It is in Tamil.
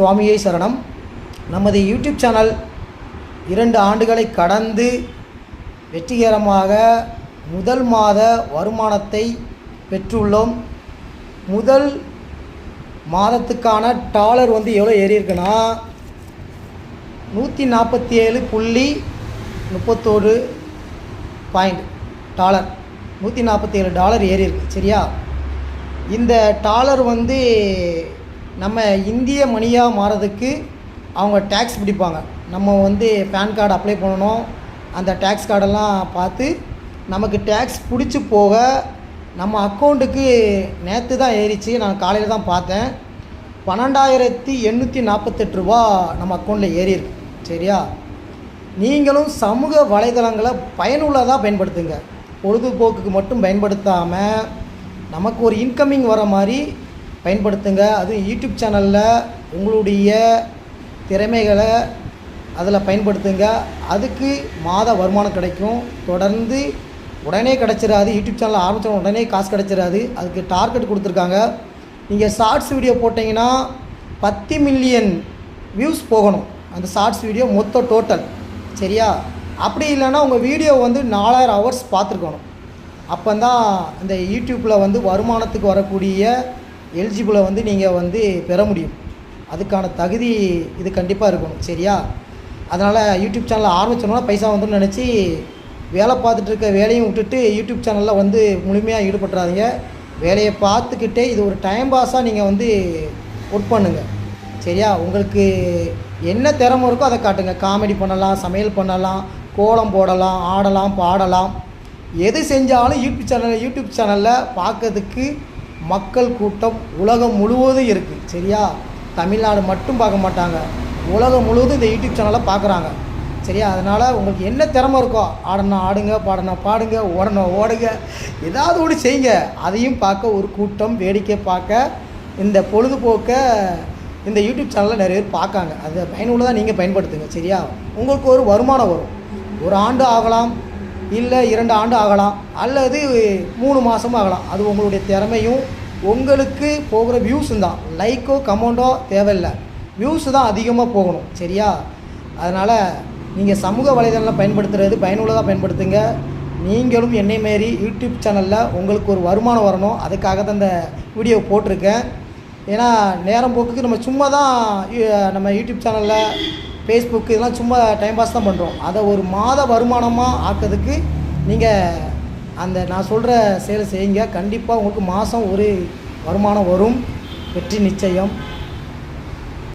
சுவாமியை சரணம். நமது யூடியூப் சேனல் இரண்டு ஆண்டுகளை கடந்து வெற்றிகரமாக முதல் மாத வருமானத்தை பெற்றுள்ளோம். முதல் மாதத்துக்கான டாலர் வந்து எவ்வளோ ஏறி இருக்குன்னா நூற்றி நாற்பத்தி ஏழு புள்ளி முப்பத்தோரு பாயிண்ட் டாலர். நூற்றி நாற்பத்தி ஏழு டாலர் ஏறி இருக்கு சரியா? இந்த டாலர் வந்து நம்ம இந்திய மணியாக மாறதுக்கு அவங்க டேக்ஸ் பிடிப்பாங்க. நம்ம வந்து பேன் கார்டு அப்ளை பண்ணணும். அந்த டேக்ஸ் கார்டெல்லாம் பார்த்து நமக்கு டேக்ஸ் பிடிச்சி போக நம்ம அக்கௌண்ட்டுக்கு நேற்று தான் ஏறிச்சு. நான் காலையில் தான் பார்த்தேன். பன்னெண்டாயிரத்தி எண்ணூற்றி நாற்பத்தெட்டு ரூபா நம்ம அக்கௌண்ட்டில் ஏறியிருக்கு. சரியா? நீங்களும் சமூக வலைதளங்களை பயனுள்ளதாக பயன்படுத்துங்க. பொழுதுபோக்குக்கு மட்டும் பயன்படுத்தாமல் நமக்கு ஒரு இன்கமிங் வர மாதிரி பயன்படுத்துங்க. அதுவும் யூடியூப் சேனலில் உங்களுடைய திறமைகளை அதில் பயன்படுத்துங்க. அதுக்கு மாத வருமானம் கிடைக்கும். தொடர்ந்து உடனே கிடச்சிடாது யூடியூப் சேனல் ஆரம்பித்த உடனே காசு கிடச்சிடாது அதுக்கு டார்கெட் கொடுத்துருக்காங்க. நீங்கள் ஷார்ட்ஸ் வீடியோ போட்டிங்கன்னா பத்து மில்லியன் வியூஸ் போகணும். அந்த ஷார்ட்ஸ் வீடியோ மொத்த டோட்டல். சரியா? அப்படி இல்லைன்னா உங்கள் வீடியோ வந்து நாலாயிரம் ஹவர்ஸ் பார்த்துருக்கணும். அப்போ தான் இந்த யூடியூப்பில் வந்து வருமானத்துக்கு வரக்கூடிய எலிஜிபிளை வந்து நீங்கள் வந்து பெற முடியும். அதுக்கான தகுதி இது கண்டிப்பாக இருக்கணும் சரியா? அதனால் யூடியூப் சேனலில் ஆரம்பிச்சோன்னா பைசா வந்துடும் நினச்சி வேலை பார்த்துட்டு இருக்க வேலையும் விட்டுட்டு யூடியூப் சேனலில் வந்து முழுமையாக ஈடுபட்டுறாதீங்க. வேலையை பார்த்துக்கிட்டே இது ஒரு டைம் பாஸாக நீங்கள் வந்து ஒர்க் பண்ணுங்கள் சரியா? உங்களுக்கு என்ன திறமை இருக்கோ அதை காட்டுங்க. காமெடி பண்ணலாம் சமையல் பண்ணலாம் கோலம் போடலாம் ஆடலாம் பாடலாம். எது செஞ்சாலும் யூடியூப் சேனல் யூடியூப் சேனலில் பார்க்கறதுக்கு மக்கள் கூட்டம் உலகம் முழுவதும் இருக்குது சரியா? தமிழ்நாடு மட்டும் பார்க்க மாட்டாங்க. உலகம் முழுவதும் இந்த யூடியூப் சேனலை பார்க்குறாங்க. சரியா? அதனால் உங்களுக்கு என்ன திறமை இருக்கோ ஆடனா ஆடுங்க பாடனா பாடுங்க ஓடணும் ஓடுங்க ஏதாவது ஒன்று செய்யுங்க. அதையும் பார்க்க ஒரு கூட்டம் வேடிக்கை பார்க்க இந்த பொழுதுபோக்கை இந்த யூடியூப் சேனலில் நிறைய பேர் பார்க்காங்க. அதை பயனுள்ளதாக நீங்கள் பயன்படுத்துங்க. சரியா? உங்களுக்கு ஒரு வருமானம் வரும். ஒரு ஆண்டு ஆகலாம். இல்லை இரண்டு ஆண்டு ஆகலாம். அல்லது மூணு மாதமும் ஆகலாம். அது உங்களுடைய திறமையும் உங்களுக்கு போகிற வியூஸும் தான். லைக்கோ கமெண்டோ தேவையில்லை. வியூஸ் தான் அதிகமாக போகணும். சரியா? அதனால் நீங்கள் சமூக வலைதளம் பயன்படுத்துகிறது பயனுள்ளதாக பயன்படுத்துங்க. நீங்களும் என்னை மாரி யூடியூப் சேனலில் உங்களுக்கு ஒரு வருமானம் வரணும். அதுக்காக தான் இந்த வீடியோ போட்டிருக்கேன். ஏன்னா நேரம் போக்குக்கு நம்ம சும்மா தான் நம்ம யூடியூப் சேனலில் ஃபேஸ்புக் இதெல்லாம் சும்மா டைம் பாஸ் தான் பண்ணுறோம் அதை ஒரு மாத வருமானமாக ஆக்கிறதுக்கு நீங்கள் அந்த நான் சொல்கிற செயலை செய்யுங்க. கண்டிப்பாக உங்களுக்கு மாதம் ஒரு வருமானம் வரும். வெற்றி நிச்சயம்.